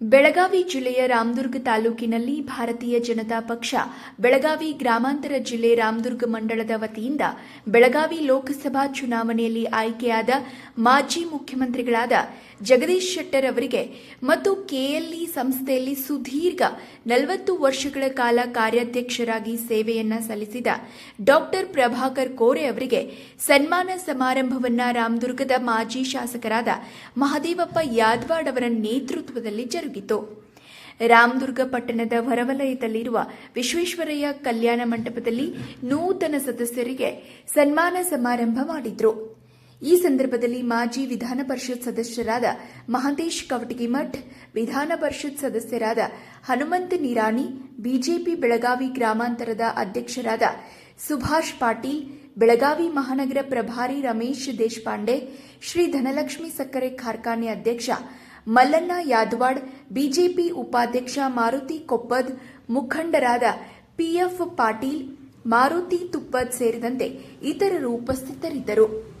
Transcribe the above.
ಬೆಳಗಾವಿ ಜಿಲ್ಲೆಯ ರಾಮದುರ್ಗ ತಾಲೂಕಿನಲ್ಲಿ ಭಾರತೀಯ ಜನತಾ ಪಕ್ಷ, ಬೆಳಗಾವಿ ಗ್ರಾಮಾಂತರ ಜಿಲ್ಲೆ ರಾಮದುರ್ಗ ಮಂಡಳದ ವತಿಯಿಂದ ಬೆಳಗಾವಿ ಲೋಕಸಭಾ ಚುನಾವಣೆಯಲ್ಲಿ ಆಯ್ಕೆಯಾದ ಮಾಜಿ ಮುಖ್ಯಮಂತ್ರಿಗಳಾದ ಜಗದೀಶ್ ಶೆಟ್ಟರ್ ಅವರಿಗೆ ಮತ್ತು ಕೆಎಲ್ಇ ಸಂಸ್ಥೆಯಲ್ಲಿ ಸುದೀರ್ಘ ನಲವತ್ತು ವರ್ಷಗಳ ಕಾಲ ಕಾರ್ಯಾಧ್ಯಕ್ಷರಾಗಿ ಸೇವೆಯನ್ನ ಸಲ್ಲಿಸಿದ ಡಾಕ್ಟರ್ ಪ್ರಭಾಕರ್ ಕೋರೆ ಅವರಿಗೆ ಸನ್ಮಾನ ಸಮಾರಂಭವನ್ನ ರಾಮದುರ್ಗದ ಮಾಜಿ ಶಾಸಕರಾದ ಮಹದೇವಪ್ಪ ಯಾದವಾಡ್ ಅವರ ನೇತೃತ್ವದಲ್ಲಿ ಜರುಗಿತು. ರಾಮದುರ್ಗ ಪಟ್ಟಣದ ಹೊರವಲಯದಲ್ಲಿರುವ ವಿಶ್ವೇಶ್ವರಯ್ಯ ಕಲ್ಯಾಣ ಮಂಟಪದಲ್ಲಿ ನೂತನ ಸದಸ್ಯರಿಗೆ ಸನ್ಮಾನ ಸಮಾರಂಭ ಮಾಡಿದ್ರು. ಈ ಸಂದರ್ಭದಲ್ಲಿ ಮಾಜಿ ವಿಧಾನ ಪರಿಷತ್ ಸದಸ್ಯರಾದ ಮಹಂತೇಶ್ ಕವಟಗಿಮಠ್, ವಿಧಾನ ಪರಿಷತ್ ಸದಸ್ಯರಾದ ಹನುಮಂತ ನಿರಾಣಿ, ಬಿಜೆಪಿ ಬೆಳಗಾವಿ ಗ್ರಾಮಾಂತರದ ಅಧ್ಯಕ್ಷರಾದ ಸುಭಾಷ್ ಪಾಟೀಲ್, ಬೆಳಗಾವಿ ಮಹಾನಗರ ಪ್ರಭಾರಿ ರಮೇಶ್ ದೇಶಪಾಂಡೆ, ಶ್ರೀ ಧನಲಕ್ಷ್ಮಿ ಸಕ್ಕರೆ ಕಾರ್ಖಾನೆ ಅಧ್ಯಕ್ಷ ಮಲ್ಲಣ್ಣ ಯಾದವಾಡ್, ಬಿಜೆಪಿ ಉಪಾಧ್ಯಕ್ಷ ಮಾರುತಿ ಕೊಪ್ಪದ್, ಮುಖಂಡರಾದ ಪಿಎಫ್ ಪಾಟೀಲ್, ಮಾರುತಿ ತುಪ್ಪದ್ ಸೇರಿದಂತೆ ಇತರರು ಉಪಸ್ಥಿತರಿದ್ದರು.